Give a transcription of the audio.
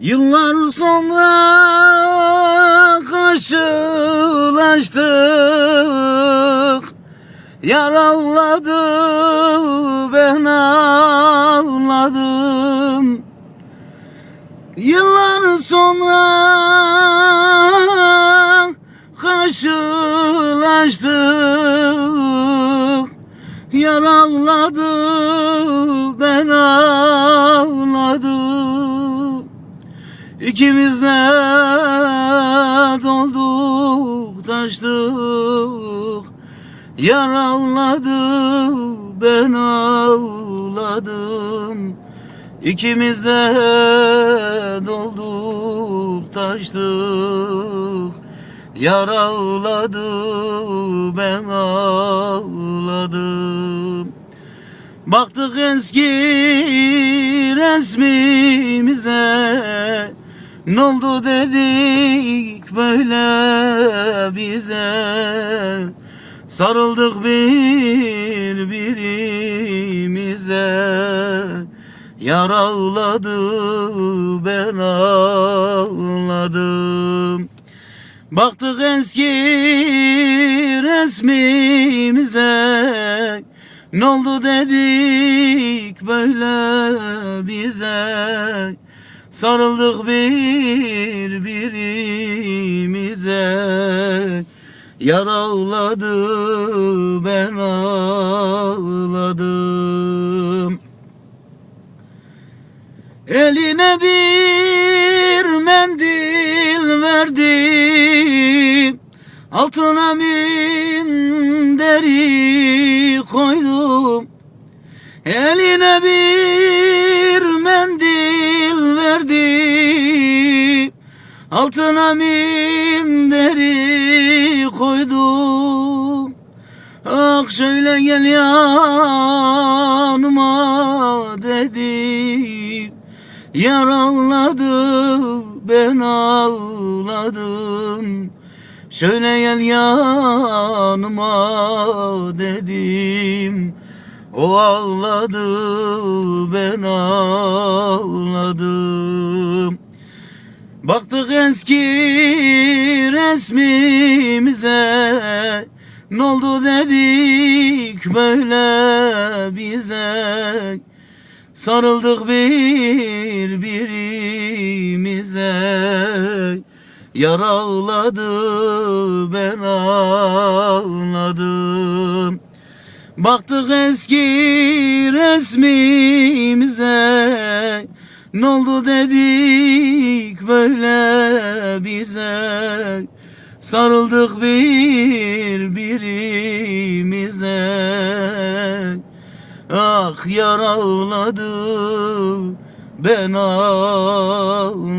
Yıllar sonra karşılaştık. Yaralladı ben ağladım. Yıllar sonra karşılaştık. Yaralladı ben ağladım İkimiz de dolduk taştık. Yaralladı ben ağladım. İkimiz de dolduk taştık. Yaraladı ben ağladım. Baktık eski resmimize Ne oldu dedik böyle bize? Sarıldık birbirimize. Yaraladı ben ağladım. Baktık eski resmimize. Ne oldu dedik böyle bize Sarıldık birbirimize. Yaraladı ben ağladım. Eline bir mendil verdim Altına minderi koydum. Eline bir Altına minderi koydum. Ah şöyle gel yanıma dedim. Yaraladı ben ağladım. Şöyle gel yanıma dedim. O ağladı ben ağladım Baktık eski resmimize Ne oldu dedik böyle bize. Sarıldık birbirimize. Yaraladı ben ağladım. Baktık eski resmimize Ne oldu dedik böyle bize? Sarıldık birbirimize. Ah yaraladı ben ağladım